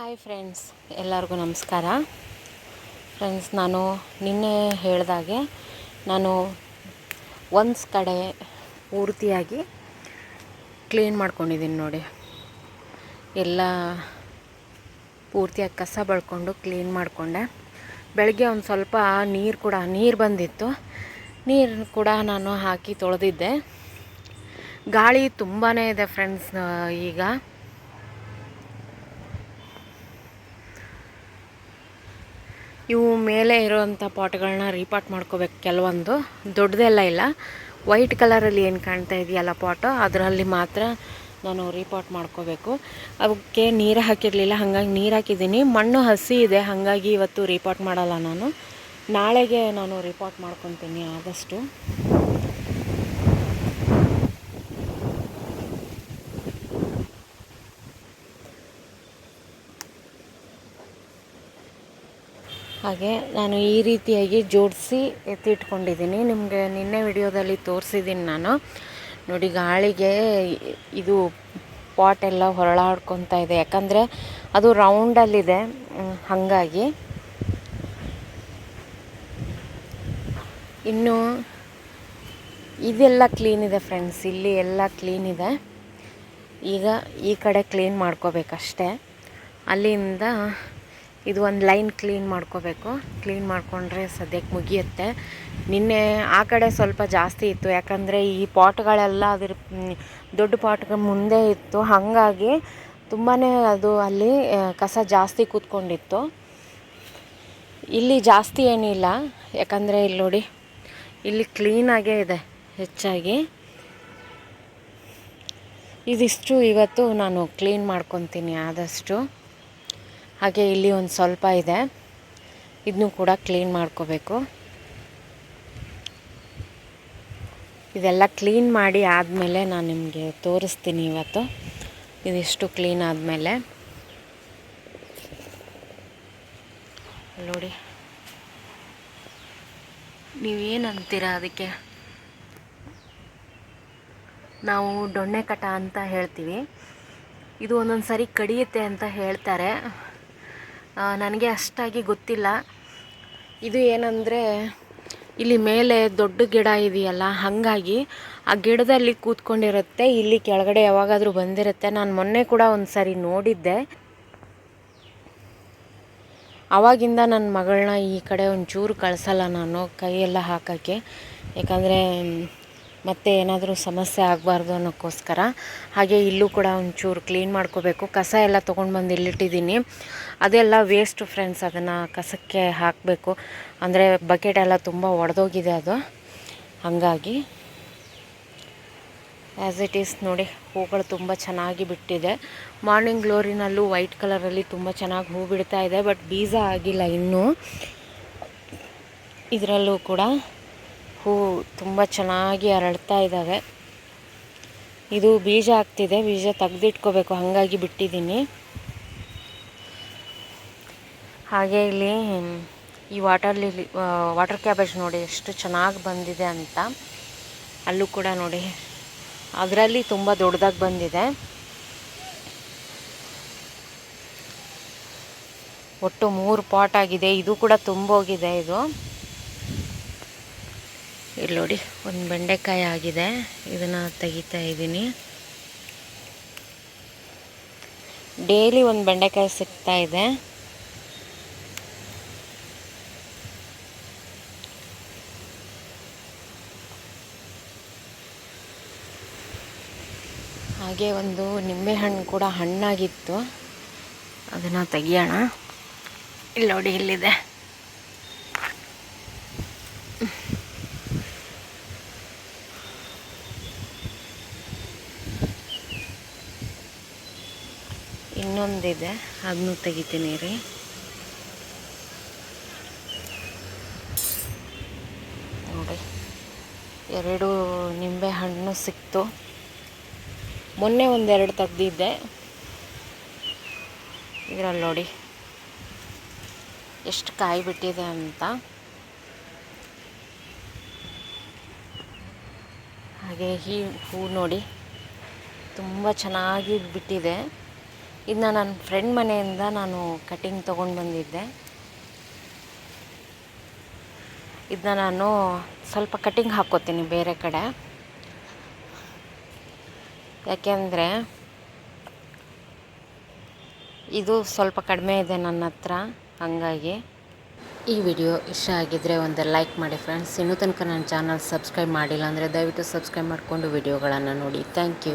Hi friends ಎಲ್ಲರಿಗೂ ನಮಸ್ಕಾರ. Friends ನಾನು ನಿನ್ನೆ ಹೇಳಿದಾಗೆ ನಾನು ಒಂದು ಕಡೆ ಪೂರ್ತಿಯಾಗಿ ಕ್ಲೀನ್ ಮಾಡ್ಕೊಂಡಿದ್ದೀನಿ ನೋಡಿ. ಎಲ್ಲ ಪೂರ್ತಿಯಾಗಿ ಕಸ ಬಳ್ಕೊಂಡು ಕ್ಲೀನ್ ಮಾಡಿಕೊಂಡೆ. ಬೆಳಗ್ಗೆ ಒಂದು ಸ್ವಲ್ಪ ನೀರು ಕೂಡ, ನೀರು ಬಂದಿತ್ತು. ನೀರು ಕೂಡ ನಾನು ಹಾಕಿ ತೊಳೆದಿದ್ದೆ. ಗಾಳಿ ತುಂಬಾ ಇದೆ ಫ್ರೆಂಡ್ಸ್ ಈಗ. ಇವು ಮೇಲೆ ಇರೋವಂಥ ಪಾಟ್ಗಳನ್ನ ರೀಪಾಟ್ ಮಾಡ್ಕೋಬೇಕು ಕೆಲವೊಂದು. ದೊಡ್ಡದೆಲ್ಲ ಇಲ್ಲ. ವೈಟ್ ಕಲರಲ್ಲಿ ಏನು ಕಾಣ್ತಾ ಇದೆಯಲ್ಲ ಪಾಟು, ಅದರಲ್ಲಿ ಮಾತ್ರ ನಾನು ರೀಪಾಟ್ ಮಾಡ್ಕೋಬೇಕು. ಅವಕ್ಕೆ ನೀರು ಹಾಕಿರಲಿಲ್ಲ, ಹಾಗಾಗಿ ನೀರು ಹಾಕಿದ್ದೀನಿ. ಮಣ್ಣು ಹಸಿ ಇದೆ, ಹಾಗಾಗಿ ಇವತ್ತು ರೀಪಾಟ್ ಮಾಡಲ್ಲ ನಾನು. ನಾಳೆಗೆ ನಾನು ರಿಪೋರ್ಟ್ ಮಾಡ್ಕೊತೀನಿ ಆದಷ್ಟು. ಹಾಗೆ ನಾನು ಈ ರೀತಿಯಾಗಿ ಜೋಡಿಸಿ ಎತ್ತಿಟ್ಕೊಂಡಿದ್ದೀನಿ. ನಿಮಗೆ ನಿನ್ನೆ ವಿಡಿಯೋದಲ್ಲಿ ತೋರಿಸಿದ್ದೀನಿ ನಾನು. ನೋಡಿ, ಗಾಳಿಗೆ ಇದು ಪಾಟ್ ಎಲ್ಲ ಹೊರಳಾಡ್ಕೊತಾ ಇದೆ. ಯಾಕಂದರೆ ಅದು ರೌಂಡಲ್ಲಿದೆ ಹಾಗಾಗಿ. ಇನ್ನು ಇದೆಲ್ಲ ಕ್ಲೀನ್ ಇದೆ ಫ್ರೆಂಡ್ಸ್ ಇಲ್ಲಿ ಎಲ್ಲ ಕ್ಲೀನ್ ಇದೆ. ಈಗ ಈ ಕಡೆ ಕ್ಲೀನ್ ಮಾಡ್ಕೋಬೇಕಷ್ಟೆ. ಅಲ್ಲಿಂದ ಇದು ಒಂದು ಲೈನ್ ಕ್ಲೀನ್ ಮಾಡ್ಕೋಬೇಕು. ಕ್ಲೀನ್ ಮಾಡಿಕೊಂಡ್ರೆ ಸದ್ಯಕ್ಕೆ ಮುಗಿಯುತ್ತೆ. ನಿನ್ನೆ ಆ ಕಡೆ ಸ್ವಲ್ಪ ಜಾಸ್ತಿ ಇತ್ತು. ಯಾಕಂದರೆ ಈ ಪಾಟ್ಗಳೆಲ್ಲ ಅದ್ರ ದೊಡ್ಡ ಪಾಟ್ಗೆ ಮುಂದೆ ಇತ್ತು. ಹಾಗಾಗಿ ತುಂಬಾ ಅದು ಅಲ್ಲಿ ಕಸ ಜಾಸ್ತಿ ಕೂತ್ಕೊಂಡಿತ್ತು. ಇಲ್ಲಿ ಜಾಸ್ತಿ ಏನಿಲ್ಲ. ಯಾಕಂದರೆ ಇಲ್ಲಿ ನೋಡಿ, ಇಲ್ಲಿ ಕ್ಲೀನಾಗೇ ಇದೆ ಹೆಚ್ಚಾಗಿ. ಇದಿಷ್ಟು ಇವತ್ತು ನಾನು ಕ್ಲೀನ್ ಮಾಡ್ಕೊತೀನಿ ಆದಷ್ಟು. ಹಾಗೆ ಇಲ್ಲಿ ಒಂದು ಸ್ವಲ್ಪ ಇದೆ. ಇದನ್ನು ಕೂಡ ಕ್ಲೀನ್ ಮಾಡ್ಕೋಬೇಕು. ಇದೆಲ್ಲ ಕ್ಲೀನ್ ಮಾಡಿ ಆದಮೇಲೆ ನಾನು ನಿಮಗೆ ತೋರಿಸ್ತೀನಿ ಇವತ್ತು. ಇದಿಷ್ಟು ಕ್ಲೀನ್ ಆದಮೇಲೆ. ನೋಡಿ. ನೀವೇನು ಅಂತೀರಾ ಅದಕ್ಕೆ? ನಾವು ದೊಣ್ಣೆ ಕಟ ಅಂತ ಹೇಳ್ತೀವಿ. ಇದು ಒಂದೊಂದು ಸಾರಿ ಕಡಿಯುತ್ತೆ ಅಂತ ಹೇಳ್ತಾರೆ. ನನಗೆ ಅಷ್ಟಾಗಿ ಗೊತ್ತಿಲ್ಲ. ಇದು ಏನಂದರೆ, ಇಲ್ಲಿ ಮೇಲೆ ದೊಡ್ಡ ಗಿಡ ಇದೆಯಲ್ಲ, ಹಾಗಾಗಿ ಆ ಗಿಡದಲ್ಲಿ ಕೂತ್ಕೊಂಡಿರುತ್ತೆ. ಇಲ್ಲಿ ಕೆಳಗಡೆ ಯಾವಾಗಾದರೂ ಬಂದಿರುತ್ತೆ. ನಾನು ಮೊನ್ನೆ ಕೂಡ ಒಂದು ಸಾರಿ ನೋಡಿದ್ದೆ. ಆವಾಗಿಂದ ನನ್ನ ಮಗಳನ್ನ ಈ ಕಡೆ ಒಂಚೂರು ಕಳಿಸಲ್ಲ ನಾನು, ಕೈಯೆಲ್ಲ ಹಾಕೋಕ್ಕೆ. ಯಾಕಂದರೆ ಮತ್ತೆ ಏನಾದರೂ ಸಮಸ್ಯೆ ಆಗಬಾರ್ದು ಅನ್ನೋಕ್ಕೋಸ್ಕರ. ಹಾಗೆ ಇಲ್ಲೂ ಕೂಡ ಒಂಚೂರು ಕ್ಲೀನ್ ಮಾಡ್ಕೋಬೇಕು. ಕಸ ಎಲ್ಲ ತೊಗೊಂಡು ಬಂದು ಇಲ್ಲಿಟ್ಟಿದ್ದೀನಿ. ಅದೆಲ್ಲ ವೇಸ್ಟು ಫ್ರೆಂಡ್ಸ್ ಅದನ್ನು ಕಸಕ್ಕೆ ಹಾಕಬೇಕು. ಅಂದರೆ ಬಕೆಟ್ ಎಲ್ಲ ತುಂಬ ಒಡೆದೋಗಿದೆ ಅದು. ಹಾಗಾಗಿ ಆ್ಯಸ್ ಇಟ್ ಈಸ್ ನೋಡಿ, ಹೂಗಳು ತುಂಬ ಚೆನ್ನಾಗಿ ಬಿಟ್ಟಿದೆ. ಮಾರ್ನಿಂಗ್ ಗ್ಲೋರಿನಲ್ಲೂ ವೈಟ್ ಕಲರಲ್ಲಿ ತುಂಬ ಚೆನ್ನಾಗಿ ಹೂ ಬಿಡ್ತಾ ಇದೆ ಬಟ್ ಬೀಜ ಆಗಿಲ್ಲ ಇನ್ನೂ. ಇದರಲ್ಲೂ ಕೂಡ ಹೂ ತುಂಬ ಚೆನ್ನಾಗಿ ಅರಳ್ತಾ ಇದ್ದಾವೆ ಇದು ಬೀಜ ಆಗ್ತಿದೆ, ಬೀಜ ತೆಗೆದಿಟ್ಕೋಬೇಕು, ಹಾಗಾಗಿ ಬಿಟ್ಟಿದ್ದೀನಿ. ಹಾಗೆ ಇಲ್ಲಿ ಈ ವಾಟರ್ ಲಿಲಿ ವಾಟರ್ ಕ್ಯಾಬೇಜ್ ನೋಡಿ ಎಷ್ಟು ಚೆನ್ನಾಗಿ ಬಂದಿದೆ ಅಂತ. ಅಲ್ಲೂ ಕೂಡ ನೋಡಿ, ಅದರಲ್ಲಿ ತುಂಬ ದೊಡ್ಡದಾಗಿ ಬಂದಿದೆ. ಒಟ್ಟು ಮೂರು ಪಾಟ್ ಆಗಿದೆ, ಇದು ಕೂಡ ತುಂಬೋಗಿದೆ ಇದು. ಇಲ್ಲಿ ನೋಡಿ. ಒಂದು ಬೆಂಡೆಕಾಯಿ ಆಗಿದೆ. ಇದನ್ನು ತೆಗಿತಾ ಇದ್ದೀನಿ. ಡೈಲಿ ಒಂದು ಬೆಂಡೆಕಾಯಿ ಸಿಗ್ತಾ ಇದೆ. ಹಾಗೆ ಒಂದು ನಿಂಬೆಹಣ್ಣು ಕೂಡ ಹಣ್ಣಾಗಿತ್ತು. ಅದನ್ನು ತೆಗಿಯೋಣ. ಇಲ್ಲಿ ನೋಡಿ, ಇಲ್ಲಿದೆ. ಇನ್ನೊಂದಿದೆ. ಅದನ್ನು ತೆಗಿತೀನಿ ರೀ. ನೋಡಿ, ಎರಡು ನಿಂಬೆ ಹಣ್ಣು ಸಿಕ್ತು. ಮೊನ್ನೆ ಒಂದೆರಡು ತೆಗ್ದಿದ್ದೆ. ಇದರಲ್ಲಿ ನೋಡಿ, ಎಷ್ಟು ಕಾಯಿ ಬಿಟ್ಟಿದೆ ಅಂತ. ಹಾಗೆ ಈ ಹೂ ನೋಡಿ, ತುಂಬ ಚೆನ್ನಾಗಿ ಬಿಟ್ಟಿದೆ. ಇದನ್ನ ನನ್ನ ಫ್ರೆಂಡ್ ಮನೆಯಿಂದ ನಾನು ಕಟಿಂಗ್ ತೊಗೊಂಡು ಬಂದಿದ್ದೆ. ಇದನ್ನ ನಾನು ಸ್ವಲ್ಪ ಕಟಿಂಗ್ ಹಾಕ್ಕೋತೀನಿ ಬೇರೆ ಕಡೆ. ಯಾಕೆಂದರೆ ಇದು ಸ್ವಲ್ಪ ಕಡಿಮೆ ಇದೆ ನನ್ನ ಹತ್ರ, ಹಾಗಾಗಿ. ಈ ವಿಡಿಯೋ ಇಷ್ಟ ಆಗಿದ್ದರೆ ಒಂದು ಲೈಕ್ ಮಾಡಿ ಫ್ರೆಂಡ್ಸ್ ಇನ್ನೂ ತನಕ ನನ್ನ ಚಾನಲ್ ಸಬ್ಸ್ಕ್ರೈಬ್ ಮಾಡಿಲ್ಲ ಅಂದರೆ ದಯವಿಟ್ಟು ಸಬ್ಸ್ಕ್ರೈಬ್ ಮಾಡಿಕೊಂಡು ವಿಡಿಯೋಗಳನ್ನು ನೋಡಿ. Thank you